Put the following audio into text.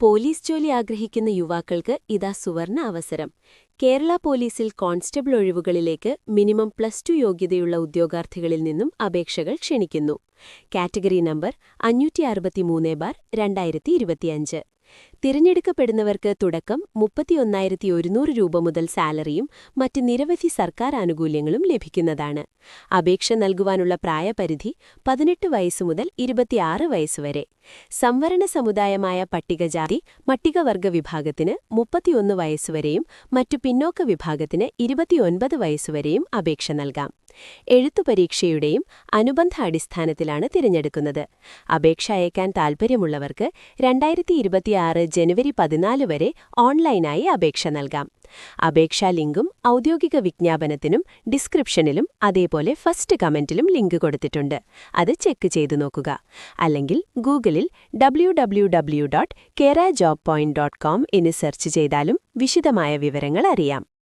Police ജോലി ആഗ്രഹിക്കുന്ന യുവാക്കൾക്ക് ഇതാ സുവർണ അവസരം. കേരള പോലീസിൽ കോൺസ്റ്റബിൾ ഒഴിവുകളിലേക്ക് മിനിമം പ്ലസ് ടു യോഗ്യതയുള്ള ഉദ്യോഗാർത്ഥികളിൽ നിന്നും അപേക്ഷകൾ ക്ഷണിക്കുന്നു. കാറ്റഗറി നമ്പർ അഞ്ഞൂറ്റി അറുപത്തിമൂന്ന് ബാർ രണ്ടായിരത്തി തിരഞ്ഞെടുക്കപ്പെടുന്നവർക്ക് തുടക്കം മുപ്പത്തിയൊന്നായിരത്തി ഒരുന്നൂറ് രൂപ മുതൽ സാലറിയും മറ്റ് നിരവധി സർക്കാർ ആനുകൂല്യങ്ങളും ലഭിക്കുന്നതാണ്. അപേക്ഷ നൽകുവാനുള്ള പ്രായപരിധി പതിനെട്ട് വയസ്സു മുതൽ ഇരുപത്തിയാറ് വയസ്സുവരെ സംവരണ സമുദായമായ പട്ടികജാതി പട്ടികവർഗ വിഭാഗത്തിന് മുപ്പത്തിയൊന്ന് വയസ്സുവരെയും മറ്റു പിന്നോക്ക വിഭാഗത്തിന് ഇരുപത്തിയൊൻപത് വയസ്സുവരെയും അപേക്ഷ നൽകാം. എഴുത്തു പരീക്ഷയുടെയും അനുബന്ധ അടിസ്ഥാനത്തിലാണ് തിരഞ്ഞെടുക്കുന്നത്. അപേക്ഷ അയക്കാൻ താൽപ്പര്യമുള്ളവർക്ക് രണ്ടായിരത്തി ഇരുപത്തിയാറ് ജനുവരി പതിനാല് വരെ ഓൺലൈനായി അപേക്ഷ നൽകാം. അപേക്ഷാ ലിങ്കും ഔദ്യോഗിക വിജ്ഞാപനത്തിനും ഡിസ്ക്രിപ്ഷനിലും അതേപോലെ ഫസ്റ്റ് കമന്റിലും ലിങ്ക് കൊടുത്തിട്ടുണ്ട്. അത് ചെക്ക് ചെയ്തു നോക്കുക. അല്ലെങ്കിൽ ഗൂഗിളിൽ ഡബ്ല്യു ഡബ്ല്യു എന്ന് സെർച്ച് ചെയ്താലും വിശദമായ വിവരങ്ങൾ അറിയാം.